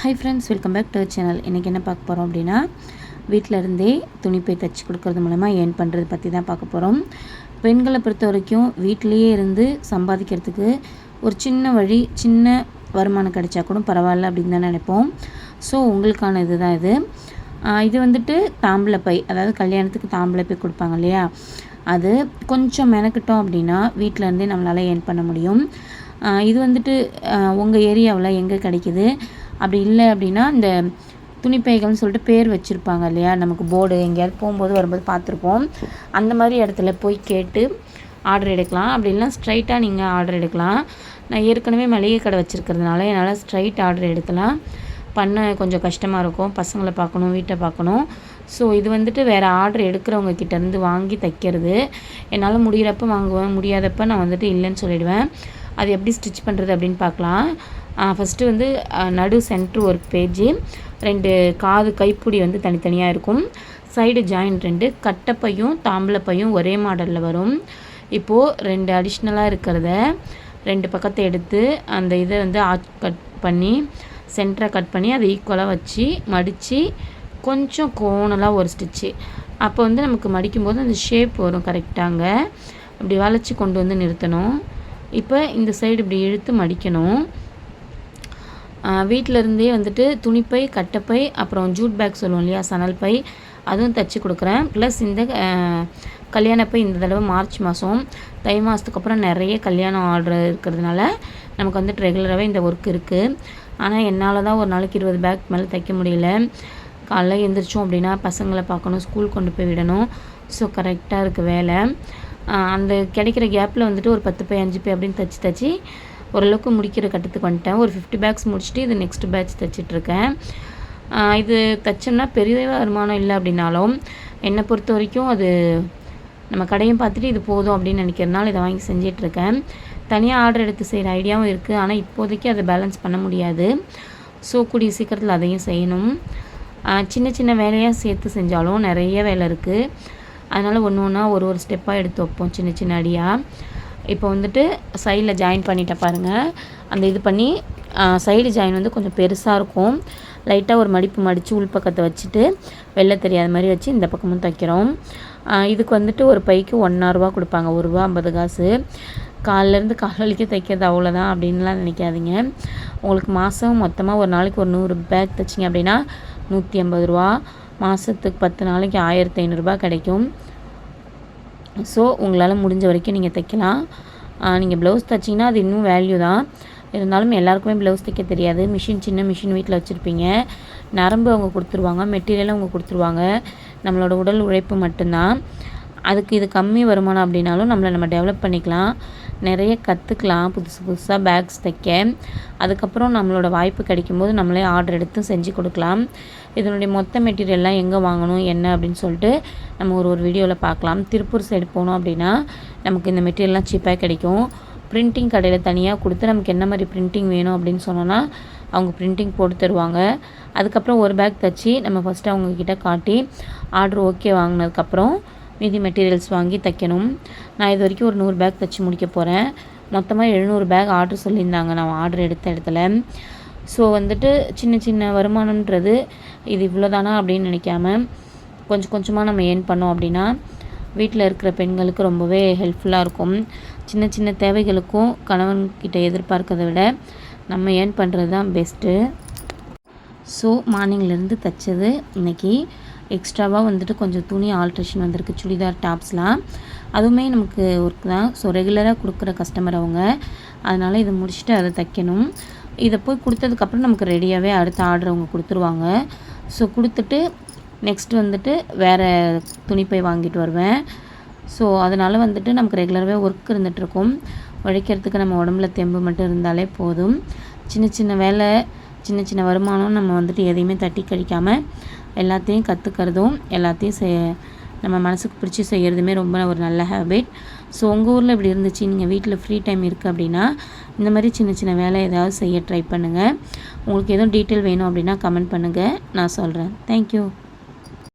Hi friends welcome back to channel இன்றைக்கி என்ன பார்க்க போகிறோம் அப்படின்னா வீட்டில் இருந்தே துணிப்பை தைச்சி கொடுக்கறது மூலமாக ஏர்ன் பண்ணுறது பற்றி தான் பார்க்க போகிறோம் பெண்களை பொறுத்த வரைக்கும் வீட்டிலையே இருந்து சம்பாதிக்கிறதுக்கு ஒரு சின்ன வழி சின்ன வருமானம் கிடைச்சா கூட பரவாயில்ல அப்படின்னு தான் நினைப்போம். ஸோ உங்களுக்கான இது. தான் இது இது வந்துட்டு தாம்பளப்பை அதாவது கல்யாணத்துக்கு தாம்பளப்பை கொடுப்பாங்க இல்லையா? அது கொஞ்சம் மெனக்கிட்டோம் அப்படின்னா வீட்டிலேருந்தே நம்மளால் ஏர்ன் பண்ண முடியும். இது வந்துட்டு உங்கள் ஏரியாவில் எங்கே கிடைக்கிது? அப்படி இல்லை அப்படின்னா இந்த துணிப்பைகள்னு சொல்லிட்டு பேர் வச்சுருப்பாங்க இல்லையா? நமக்கு போர்டு எங்கேயாவது போகும்போது வரும்போது பார்த்துருப்போம். அந்த மாதிரி இடத்துல போய் கேட்டு ஆர்டர் எடுக்கலாம். அப்படி இல்லைனா ஸ்ட்ரைட்டாக நீங்கள் ஆர்டர் எடுக்கலாம். நான் ஏற்கனவே மளிகை கடை வச்சுருக்கிறதுனால என்னால் ஸ்ட்ரைட் ஆர்டர் எடுக்கலாம். பண்ண கொஞ்சம் கஷ்டமாக இருக்கும். பசங்களை பார்க்கணும் வீட்டை பார்க்கணும். ஸோ இது வந்துட்டு வேறு ஆர்டர் எடுக்கிறவங்க கிட்டேருந்து வாங்கி தைக்கிறது. என்னால் முடிகிறப்ப வாங்குவேன் முடியாதப்ப நான் வந்துட்டு இல்லைன்னு சொல்லிவிடுவேன் அது எப்படி ஸ்டிச் பண்ணுறது அப்படின்னு பார்க்கலாம். ஃபஸ்ட்டு வந்து நடு சென்ட்ரு ஒரு பேஜு ரெண்டு காது கைப்பிடி வந்து தனித்தனியாக இருக்கும். சைடு ஜாயின் ரெண்டு கட்டப்பையும் தாம்பளப்பையும் ஒரே மாடலில் வரும். இப்போது ரெண்டு அடிஷ்னலாக இருக்கிறத ரெண்டு பக்கத்தை எடுத்து அந்த இதை வந்து ஆட் கட் பண்ணி சென்டரை கட் பண்ணி அதை ஈக்குவலாக வச்சு மடித்து கொஞ்சம் கோணலாக ஒரு ஸ்டிச்சு அப்போ வந்து நமக்கு மடிக்கும்போது அந்த ஷேப் வரும் கரெக்டாங்க அப்படி வளைச்சி கொண்டு வந்து நிறுத்தணும். இப்போ இந்த சைடு இப்படி இழுத்து மடிக்கணும். வீட்டிலருந்தே வந்துட்டு துணிப்பை கட்டப்பை அப்புறம் ஜூட் பேக் சொல்லுவோம் இல்லையா சணல் பை அதுவும் தைச்சி கொடுக்குறேன். ப்ளஸ் இந்த கல்யாணப்பை இந்த தடவை மார்ச் மாதம் தை மாதத்துக்கு அப்புறம் நிறைய கல்யாணம் ஆர்டர் இருக்கிறதுனால நமக்கு வந்துட்டு ரெகுலராகவே இந்த ஒர்க் இருக்குது ஆனால் என்னால் தான் ஒரு நாளைக்கு இருபது பேக் மேலே தைக்க முடியல. காலைல எழுந்திரிச்சோம் அப்படின்னா பசங்களை பார்க்கணும் ஸ்கூல் கொண்டு போய் விடணும். ஸோ கரெக்டாக இருக்குது வேலை. அந்த கிடைக்கிற கேப்பில் வந்துட்டு ஒரு பத்து பை அஞ்சு பை அப்படின்னு தைச்சி தைச்சி ஓரளவுக்கு முடிக்கிற கட்டத்துக்கு வந்துட்டேன். ஒரு ஃபிஃப்டி பேக்ஸ் முடிச்சுட்டு இது நெக்ஸ்ட் பேட்ச் தைச்சிட்ருக்கேன். இது தைச்சோம்னா பெரிய வருமானம் இல்லை அப்படின்னாலும் என்னை பொறுத்த வரைக்கும் அது நம்ம கடையும் பார்த்துட்டு இது போதும் அப்படின்னு நினைக்கிறதுனால இதை வாங்கி செஞ்சிட்ருக்கேன். தனியாக ஆர்டர் எடுத்து செய்கிற ஐடியாவும் இருக்குது ஆனால் இப்போதைக்கு அதை பேலன்ஸ் பண்ண முடியாது. ஸோ கூடிய சீக்கிரத்தில் அதையும் செய்யணும். சின்ன சின்ன வேலையாக சேர்த்து செஞ்சாலும் நிறைய வேலை இருக்குது அதனால் ஒன்று ஒன்றா ஒரு ஒரு ஸ்டெப்பாக எடுத்து வைப்போம் சின்ன சின்ன அடியாக இப்போ வந்துட்டு சைடில் ஜாயின் பண்ணிட்ட பாருங்கள் அந்த இது பண்ணி சைடு ஜாயின் வந்து கொஞ்சம் பெருசாக இருக்கும். லைட்டாக ஒரு மடிப்பு மடித்து உள்பக்கத்தை வச்சுட்டு வெளில தெரியாத மாதிரி வச்சு இந்த பக்கமும் தைக்கிறோம். இதுக்கு வந்துட்டு ஒரு பைக்கு ஒன்றாரூவா கொடுப்பாங்க. ஒரு ரூபா ஐம்பது காசு. காலிலேருந்து கால் வலிக்க தைக்கிறது அவ்வளோதான் அப்படின்லாம் நினைக்காதீங்க. உங்களுக்கு மாதம் மொத்தமாக ஒரு நாளைக்கு ஒரு நூறு பேக் தைச்சிங்க அப்படின்னா நூற்றி ஐம்பது ரூபா. மாதத்துக்கு பத்து நாளைக்கு ஆயிரத்தி ஐநூறுரூபா கிடைக்கும். ஸோ உங்களால் முடிஞ்ச வரைக்கும் நீங்கள் தைக்கலாம். நீங்கள் ப்ளவுஸ் தைச்சிங்கன்னா அது இன்னும் வேல்யூ தான். இருந்தாலும் எல்லாருக்குமே ப்ளவுஸ் தைக்க தெரியாது. மிஷின் சின்ன மிஷின் வீட்டில் வச்சுருப்பீங்க. நரம்பு அவங்க கொடுத்துருவாங்க மெட்டீரியலும் அவங்க கொடுத்துருவாங்க. நம்மளோட உடல் உழைப்பு மட்டும்தான். அதுக்கு இது கம்மி வருமானம் அப்படின்னாலும் நம்மளை நம்ம டெவலப் பண்ணிக்கலாம். நிறைய கற்றுக்கலாம் புதுசு புதுசாக பேக்ஸ் தைக்க. அதுக்கப்புறம் நம்மளோட வாய்ப்பு கிடைக்கும்போது நம்மளே ஆர்டர் எடுத்து செஞ்சு கொடுக்கலாம். இதனுடைய மொத்த மெட்டீரியல்லாம் எங்கே வாங்கணும் என்ன அப்படின்னு சொல்லிட்டு நம்ம ஒரு ஒரு வீடியோவில் பார்க்கலாம். திருப்பூர் சைடு போனோம் அப்படின்னா நமக்கு இந்த மெட்டீரியல்லாம் சீப்பாக கிடைக்கும். பிரிண்டிங் கடையில் தனியாக கொடுத்து நமக்கு என்ன மாதிரி பிரிண்டிங் வேணும் அப்படின்னு சொன்னோன்னா அவங்க ப்ரிண்டிங் போட்டு தருவாங்க. அதுக்கப்புறம் ஒரு பேக் தைச்சி நம்ம ஃபஸ்ட்டு அவங்கக்கிட்ட காட்டி ஆர்டர் ஓகே வாங்கினதுக்கப்புறம் மீதி மெட்டீரியல்ஸ் வாங்கி தைக்கணும். நான் இது வரைக்கும் ஒரு நூறு பேக் தைச்சி முடிக்க போகிறேன் மொத்தமாக எழுநூறு பேக் ஆர்டர் சொல்லியிருந்தாங்க. நான் ஆர்டர் எடுத்த இடத்துல. ஸோ வந்துட்டு சின்ன சின்ன வருமானம்ன்றது இது இவ்வளோதானா அப்படின்னு நினைக்காம கொஞ்சம் கொஞ்சமாக நம்ம ஏர்ன் பண்ணோம் அப்படின்னா வீட்டில் இருக்கிற பெண்களுக்கு ரொம்பவே ஹெல்ப்ஃபுல்லாக இருக்கும். சின்ன சின்ன தேவைகளுக்கும் கணவன்கிட்ட எதிர்பார்க்கறதை விட நம்ம ஏர்ன் பண்ணுறது தான் பெஸ்ட்டு ஸோ மார்னிங்லேருந்து தைச்சது இன்றைக்கி எக்ஸ்ட்ராவாக வந்துட்டு கொஞ்சம் துணி ஆல்ட்ரேஷன் வந்திருக்கு சுடிதார் டாப்ஸ்லாம். அதுவுமே நமக்கு ஒர்க் தான். ஸோ ரெகுலராக கொடுக்குற கஸ்டமர் அவங்க. அதனால் இதை முடிச்சுட்டு அதை தைக்கணும். இதை போய் கொடுத்ததுக்கப்புறம் நமக்கு ரெடியாகவே அடுத்த ஆர்டர் அவங்க கொடுத்துருவாங்க. ஸோ கொடுத்துட்டு நெக்ஸ்ட் வந்துட்டு வேறு துணிப்பை வாங்கிட்டு வருவேன். ஸோ அதனால் வந்துட்டு நமக்கு ரெகுலராகவே ஒர்க் இருந்துகிட்ருக்கும் உழைக்கிறதுக்கு நம்ம உடம்புல தெம்பு மட்டும் இருந்தாலே போதும். சின்ன சின்ன வேலை சின்ன சின்ன வருமானம் நம்ம வந்துட்டு எதையுமே தட்டி கழிக்காமல் எல்லாத்தையும் கற்றுக்கிறதும் எல்லாத்தையும் செய் நம்ம மனசுக்கு பிடிச்சி செய்கிறதுமே ரொம்ப ஒரு நல்ல ஹேபிட் ஸோ உங்கள் ஊரில் இப்படி இருந்துச்சு நீங்கள் வீட்டில் ஃப்ரீ டைம் இருக்குது அப்படின்னா இந்த மாதிரி சின்ன சின்ன வேலை ஏதாவது செய்ய ட்ரை பண்ணுங்கள் உங்களுக்கு எதுவும் டீட்டெயில் வேணும் அப்படின்னா கமெண்ட் பண்ணுங்கள் நான் சொல்கிறேன் தேங்க்யூ